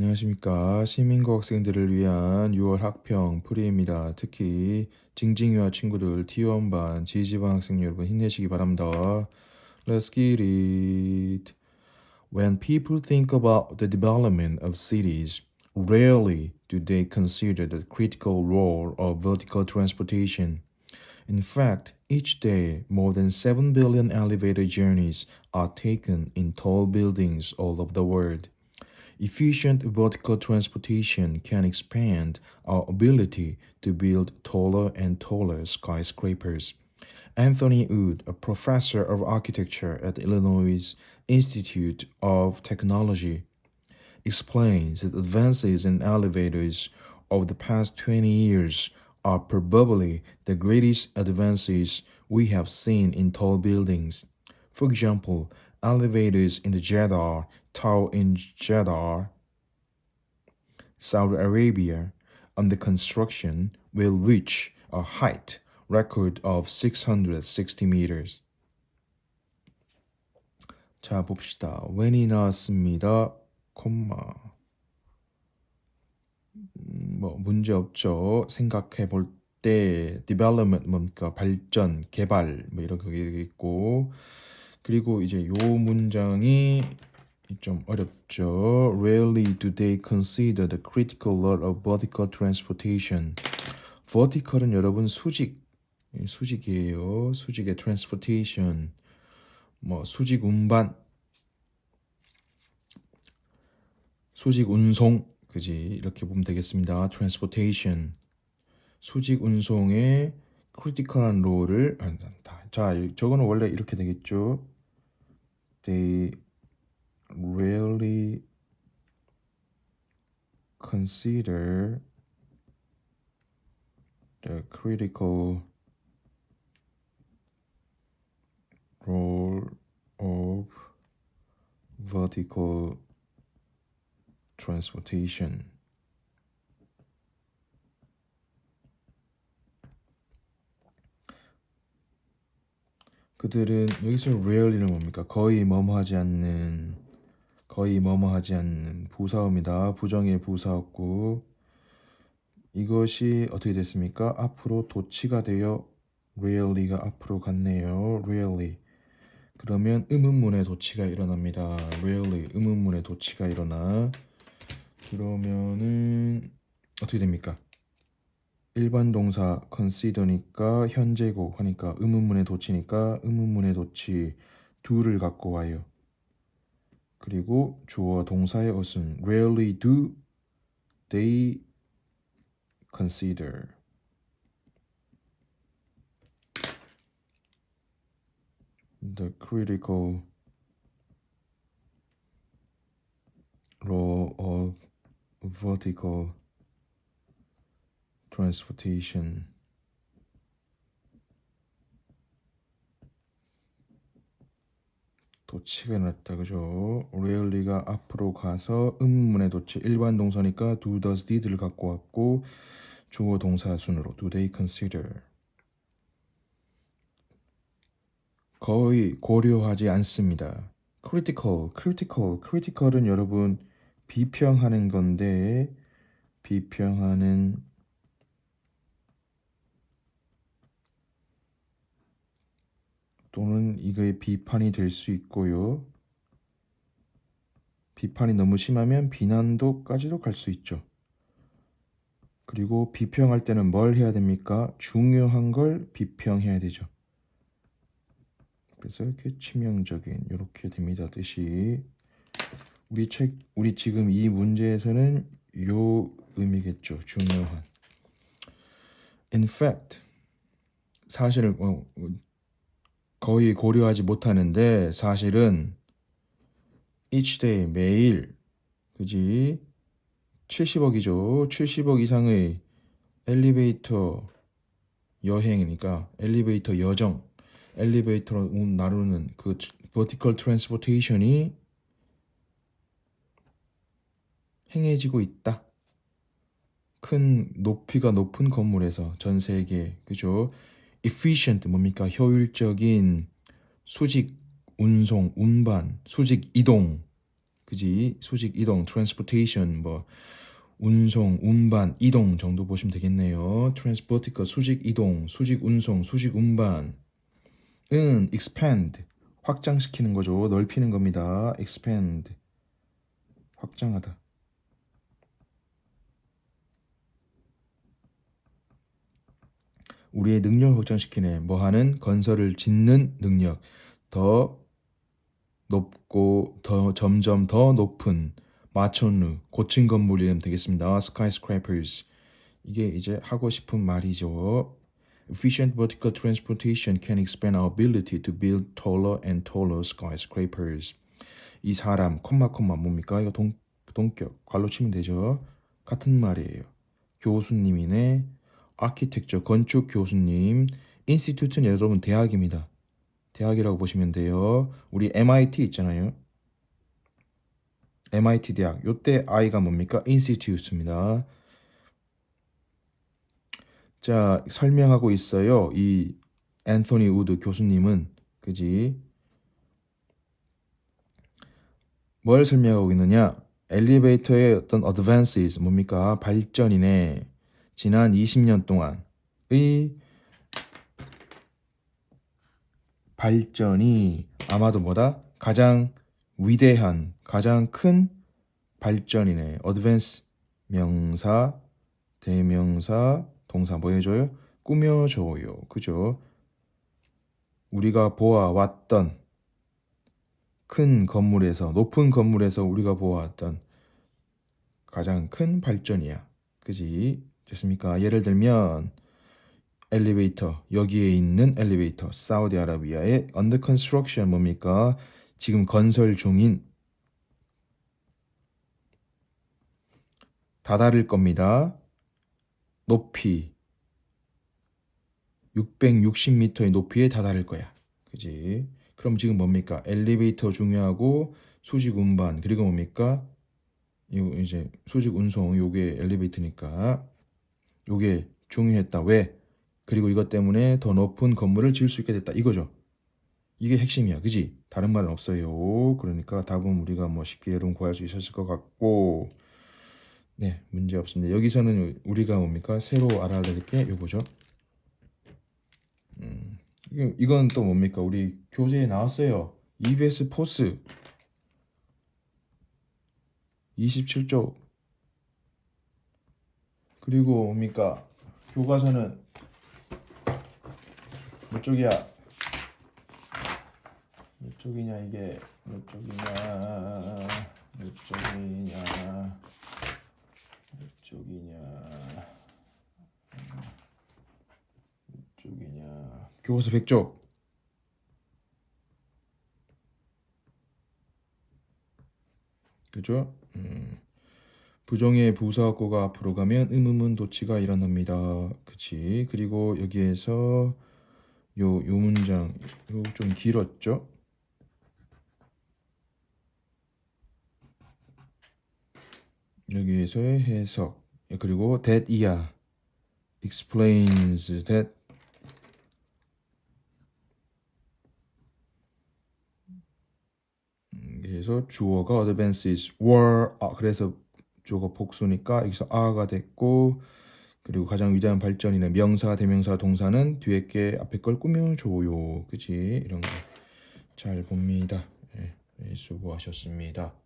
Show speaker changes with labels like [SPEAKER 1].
[SPEAKER 1] 안녕하십니까. 시민고 학생들을 위한 6월 학평 프리입니다. 특히 징징이와 친구들 T1반 지지반 학생 여러분 힘내시기 바랍니다. Let's get it. When people think about the development of cities, rarely do they consider the critical role of vertical transportation. In fact, each day, more than 7 billion elevator journeys are taken in tall buildings all over the world. Efficient vertical transportation can expand our ability to build taller and taller skyscrapers. Anthony Wood, a professor of architecture at Illinois Institute of Technology, explains that advances in elevators over the past 20 years are probably the greatest advances we have seen in tall buildings. For example, elevators in the Jeddah Tower in Jeddah, Saudi Arabia, under construction will reach a height record of 660 meters. 자 봅시다. when이 나왔습니다. 콤마. 음, 뭐 문제 없죠. 생각해 볼 때 development 뭡니까 발전, 개발 뭐 이런 게 있고 그리고 이제 요 문장이 좀 어렵죠. Rarely do they consider the critical role of vertical transportation. vertical은 여러분 수직 예, 수직이에요. 수직의 transportation 뭐 수직 운반 수직 운송 그지 이렇게 보면 되겠습니다. transportation 수직 운송의 크리티컬한 롤을. 자, 저거는 원래 이렇게 되겠죠. They rarely consider the critical role of vertical transportation. 그들은 여기서 rarely는 뭡니까? 거의 뭐뭐하지 않는 거의 뭐뭐하지 않는 부사어입니다. 부정의 부사었고 이것이 어떻게 됐습니까? 앞으로 도치가 되어 rarely가 앞으로 갔네요. rarely 그러면 의문문의 도치가 일어납니다. rarely 의문문의 도치가 일어나 그러면은 어떻게 됩니까? 일반 동사 consider니까 현재고 하니까 의문문의 도치니까 의문문의 도치 do를 갖고 와요. 그리고 주어 동사의 어순 rarely do they consider the critical role of vertical transportation 도치가 났다 그죠? rarely가 앞으로 가서 의문문의 도치 일반 동사니까 do, does, did를 갖고 왔고 주어 동사 순으로 do they consider 거의 고려하지 않습니다. critical, critical, critical은 여러분 비평하는 건데 비평하는 또는 이거의 비판이 될 수 있고요. 비판이 너무 심하면 비난도까지도 갈 수 있죠. 그리고 비평할 때는 뭘 해야 됩니까? 중요한 걸 비평해야 되죠. 그래서 이렇게 치명적인 이렇게 됩니다. 뜻이 우리 책 우리 지금 이 문제에서는 요 의미겠죠. 중요한. In fact 사실을 어, 거의 고려하지 못하는데 사실은 each day 매일 그지 70억이죠. 70억 이상의 엘리베이터 여행이니까 엘리베이터 여정 엘리베이터로 나누는 그 vertical transportation이 행해지고 있다. 큰 높이가 높은 건물에서 전 세계 그죠? Efficient 뭡니까? 효율적인 수직 운송, 운반, 수직 이동 그지? 수직 이동, transportation 뭐 운송, 운반, 이동 정도 보시면 되겠네요. transport가 수직 이동, 수직 운송, 수직 운반. 은 expand 확장시키는 거죠. 넓히는 겁니다. expand 확장하다. 우리의 능력을 확장시키네. 뭐 하는 건설을 짓는 능력. 더 높고 더 점점 더 높은 마천루 고층 건물이 되면 되겠습니다. skyscrapers 이게 이제 하고 싶은 말이죠. Efficient vertical transportation can expand our ability to build taller and taller skyscrapers. 이 사람 콤마 콤마 뭡니까? 이거 동 동격 관로 치면 되죠. 같은 말이에요. 교수님이네. 아키텍처 건축 교수님. 인스티튜트는 여러분 대학입니다. 대학이라고 보시면 돼요. 우리 MIT 있잖아요. MIT 대학. 요때 I가 뭡니까? 인스티튜트입니다. 자, 설명하고 있어요. 이 앤토니 우드 교수님은 그지? 뭘 설명하고 있느냐? 엘리베이터의 어떤 advances 뭡니까? 발전이네. 지난 20년 동안의 발전이 아마도 뭐다? 가장 위대한, 가장 큰 발전이네. advance 명사, 대명사, 동사 뭐 해줘요? 꾸며줘요. 그죠? 우리가 보아왔던 큰 건물에서, 높은 건물에서 우리가 보아왔던 가장 큰 발전이야. 그지? 됐습니까? 예를 들면, 엘리베이터, 여기에 있는 엘리베이터, 사우디아라비아의 under construction 뭡니까? 지금 건설 중인 다다를 겁니다. 높이 660m의 높이에 다다를 거야. 그지? 그럼 지금 뭡니까? 엘리베이터 중요하고 수직 운반 그리고 뭡니까? 이거 이제 수직 운송 요게 엘리베이터니까 요게 중요했다. 왜? 그리고 이것 때문에 더 높은 건물을 지을 수 있게 됐다. 이거죠. 이게 핵심이야. 그지? 다른 말은 없어요. 그러니까 답은 우리가 뭐 쉽게 여러분 구할 수 있었을 것 같고 네, 문제 없습니다. 여기서는 우리가 뭡니까? 새로 알아야 될 게 요거죠. 음, 이건 또 뭡니까? 우리 교재에 나왔어요. EBS 포스 27쪽 그리고 뭡니까? 교과서는 몇 쪽이야? 몇 쪽이냐 이게 몇 쪽이냐 몇 쪽이냐 몇 쪽이냐 몇 쪽이냐 교과서 100쪽 그죠? 음. 부정의 부사어가 앞으로 가면 음음은 도치가 일어납니다. 그치? 그리고 여기에서 요, 요 문장 요 좀 길었죠? 여기에서의 해석 그리고 that 이하 explains that 음, 그래서 주어가 advances were 아, 그래서 주어가 복수니까 여기서 a가 됐고 그리고 가장 위대한 발전이네 명사 대명사 동사는 뒤에 게 앞에 걸 꾸며줘요. 그치? 이런 거. 잘 봅니다. 예, 예, 수고하셨습니다